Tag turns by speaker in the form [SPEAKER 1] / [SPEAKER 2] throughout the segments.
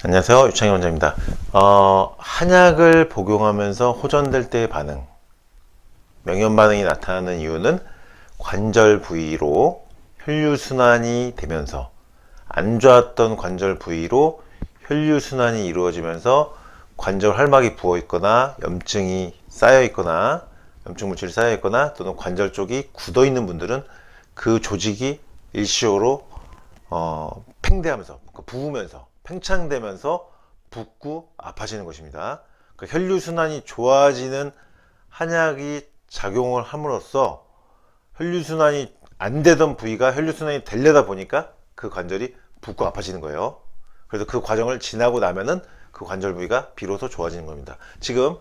[SPEAKER 1] 안녕하세요. 유창희 원장입니다. 어, 한약을 복용하면서 호전될 때의 반응, 명현 반응이 나타나는 이유는 관절 부위로 혈류순환이 되면서 안 좋았던 관절 부위로 혈류순환이 이루어지면서 관절 활막이 부어 있거나 염증이 쌓여 있거나 염증 물질이 쌓여 있거나 또는 관절 쪽이 굳어 있는 분들은 그 조직이 일시적으로 어, 팽대하면서 그러니까 부으면서 팽창되면서 붓고 아파지는 것입니다. 그러니까 혈류 순환이 좋아지는 한약이 작용을 함으로써 혈류 순환이 안 되던 부위가 혈류 순환이 되려다 보니까 그 관절이 붓고 아파지는 거예요. 그래서 그 과정을 지나고 나면은 그 관절 부위가 비로소 좋아지는 겁니다. 지금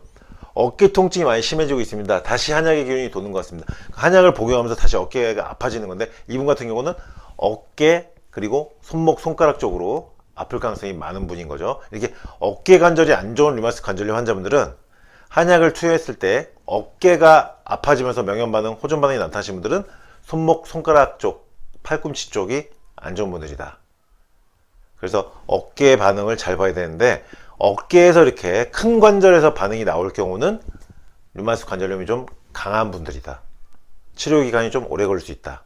[SPEAKER 1] 어깨 통증이 많이 심해지고 있습니다. 다시 한약의 기운이 도는 것 같습니다. 한약을 복용하면서 다시 어깨가 아파지는 건데 이분 같은 경우는 어깨 그리고 손목 손가락 쪽으로 아플 가능성이 많은 분인 거죠. 이렇게 어깨 관절이 안 좋은 류마티스 관절염 환자분들은 한약을 투여했을 때 어깨가 아파지면서 명현 반응, 호전 반응이 나타나신 분들은 손목 손가락 쪽, 팔꿈치 쪽이 안 좋은 분들이다. 그래서 어깨 반응을 잘 봐야 되는데 어깨에서 이렇게 큰 관절에서 반응이 나올 경우는 류마티스 관절염이 좀 강한 분들이다. 치료 기간이 좀 오래 걸릴 수 있다.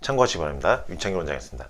[SPEAKER 1] 참고하시기 바랍니다. 윤창기 원장이었습니다.